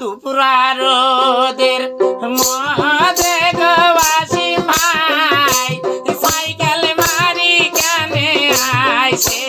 দুপুরারোদের মহাদে গবাসি ভাই সাইকেল মারি কানে আইছে।